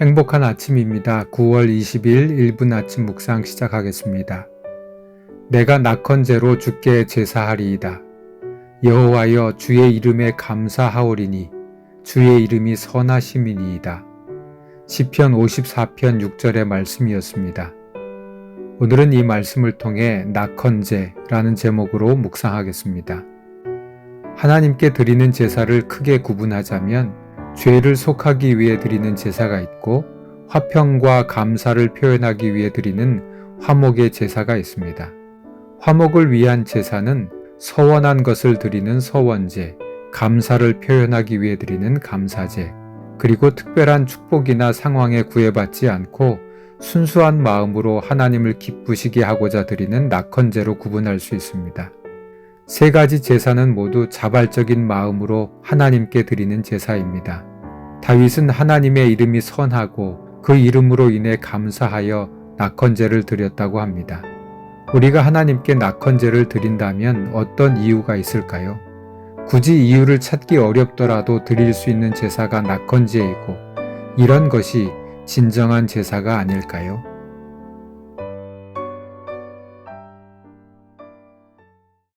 행복한 아침입니다. 9월 20일 1분 아침 묵상 시작하겠습니다. 내가 낙헌제로 주께 제사하리이다. 여호와여 주의 이름에 감사하오리니 주의 이름이 선하심이니이다. 시편 54편 6절의 말씀이었습니다. 오늘은 이 말씀을 통해 낙헌제라는 제목으로 묵상하겠습니다. 하나님께 드리는 제사를 크게 구분하자면 죄를 속하기 위해 드리는 제사가 있고 화평과 감사를 표현하기 위해 드리는 화목의 제사가 있습니다. 화목을 위한 제사는 서원한 것을 드리는 서원제, 감사를 표현하기 위해 드리는 감사제, 그리고 특별한 축복이나 상황에 구애받지 않고 순수한 마음으로 하나님을 기쁘시게 하고자 드리는 낙헌제로 구분할 수 있습니다. 세 가지 제사는 모두 자발적인 마음으로 하나님께 드리는 제사입니다. 다윗은 하나님의 이름이 선하고 그 이름으로 인해 감사하여 낙헌제를 드렸다고 합니다. 우리가 하나님께 낙헌제를 드린다면 어떤 이유가 있을까요? 굳이 이유를 찾기 어렵더라도 드릴 수 있는 제사가 낙헌제이고 이런 것이 진정한 제사가 아닐까요?